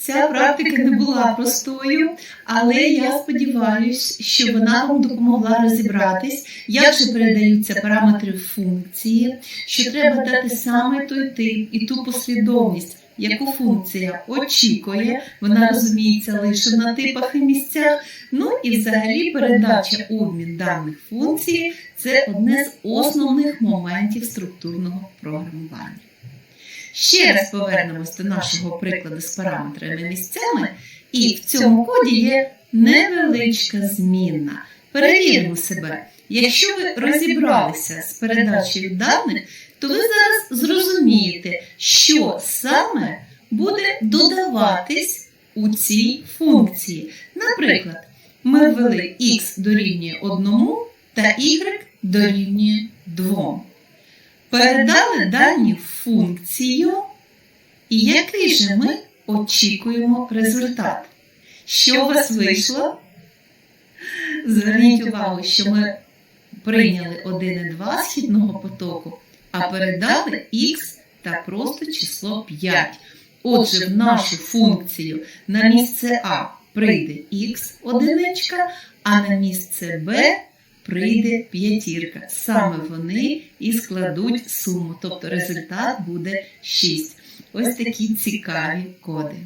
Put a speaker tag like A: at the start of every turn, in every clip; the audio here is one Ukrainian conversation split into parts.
A: Ця практика не була простою, але я сподіваюся, що вона вам допомогла розібратись, як же передаються параметри функції, що треба дати саме той тип і ту послідовність, яку функція очікує, вона розуміється лише на типах і місцях. Ну і взагалі передача обмін даних функції це одне з основних моментів структурного програмування. Ще раз повернемось до нашого прикладу з параметрами місцями, і в цьому коді є невеличка змінна. Перевіримо себе. Якщо ви розібралися з передачею даних, то ви зараз зрозумієте, що саме буде додаватись у цій функції. Наприклад, ми ввели x дорівнює 1 та y дорівнює 2. Передали дані в функцію, і який же ми очікуємо результат? Що у вас вийшло? Зверніть увагу, що ми прийняли 1 і 2 східного потоку, а передали x та просто число 5. Отже, в нашу функцію на місце А прийде х одиничка, а на місце Б прийде п'ятірка. Саме вони і складуть суму, тобто результат буде 6. Ось такі цікаві коди.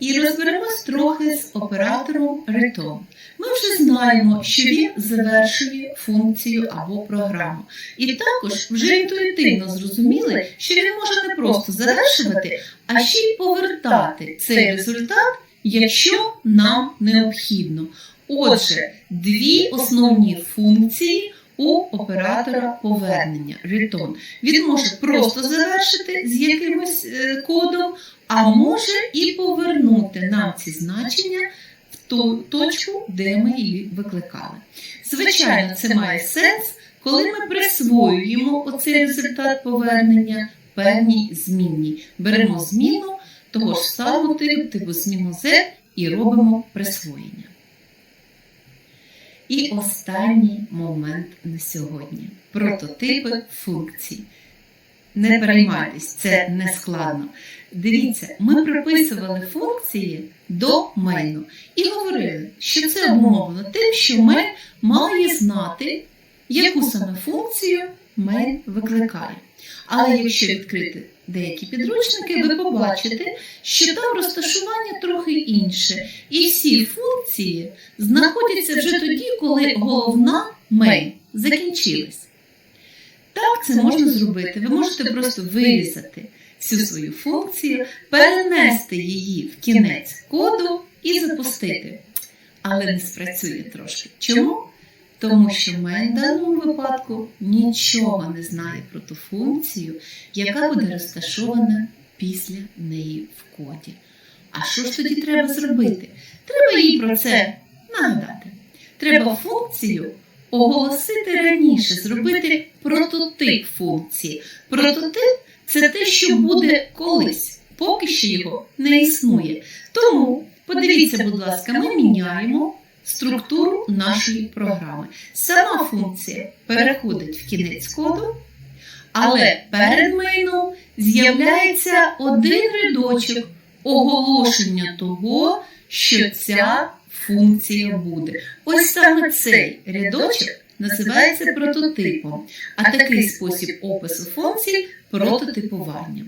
A: І розберемось трохи з оператором return. Ми вже знаємо, що він завершує функцію або програму. І також вже інтуїтивно зрозуміли, що він може не просто завершувати, а ще й повертати цей результат, якщо нам необхідно. Отже, дві основні функції у оператора повернення return. Він може просто завершити з якимось е, кодом, а може і повернути нам ці значення в ту точку, де ми її викликали. Звичайно, це має сенс, коли ми присвоюємо оцей результат повернення певній змінній. Беремо зміну того ж самого типу, типу зміну Z і робимо присвоєння. І останній момент на сьогодні прототипи функцій. Не переймайтесь, це не складно. Дивіться, ми приписували функції до мейну і говорили, що це обумовлено тим, що мейн має знати, яку саме функцію мейн викликає. Але якщо відкрити деякі підручники, ви побачите, що там розташування трохи інше. І всі функції знаходяться вже тоді, коли головна main закінчилась. Так це можна зробити. Ви можете просто вирізати всю свою функцію, перенести її в кінець коду і запустити. Але не спрацює трошки. Чому? Тому що main в даному випадку нічого не знає про ту функцію, яка буде розташована після неї в коді. А що ж тоді треба зробити? Треба їй про це нагадати. Треба функцію оголосити раніше, зробити прототип функції. Прототип це те, що буде колись, поки що його не існує. Тому, подивіться, будь ласка, ми міняємо структуру нашої програми. Сама функція переходить в кінець коду, але перед мейном з'являється один рядочок оголошення того, що ця функція буде. Ось саме цей рядочок називається прототипом, а такий спосіб опису функцій прототипування.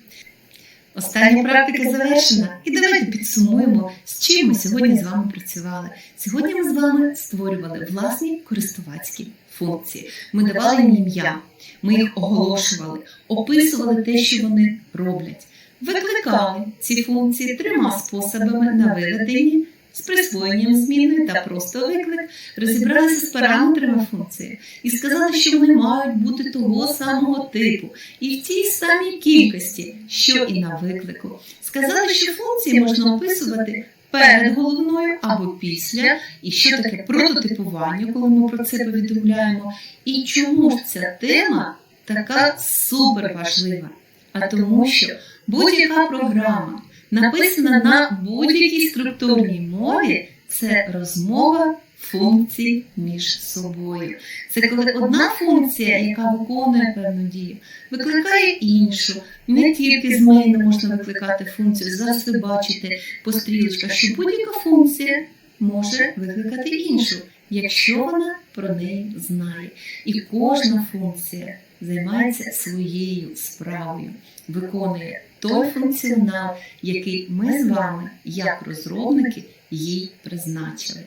A: Остання практика завершена, і давайте підсумуємо, з чим ми сьогодні з вами працювали. Сьогодні ми з вами створювали власні користувацькі функції. Ми давали їм ім'я, ми їх оголошували, описували те, що вони роблять. Викликали ці функції трьома способами на виведенні з присвоєнням зміни та просто виклик, розібралися з параметрами функції і сказали, що вони мають бути того самого типу і в тій самій кількості, що і на виклику. Сказали, що функції можна описувати перед головною або після, і що таке прототипування, коли ми про це повідомляємо, і чому ж ця тема така супер важлива. А тому, що будь-яка програма написана на будь-якій структурній мові, це розмова функцій між собою. Це коли одна функція, яка виконує певну дію, викликає іншу. Не тільки з мейну можна викликати функцію, зараз ви бачите по стрілочках, що будь-яка функція може викликати іншу, якщо вона про неї знає. І кожна функція займається своєю справою, виконує той функціонал, який ми з вами, як розробники, їй призначили.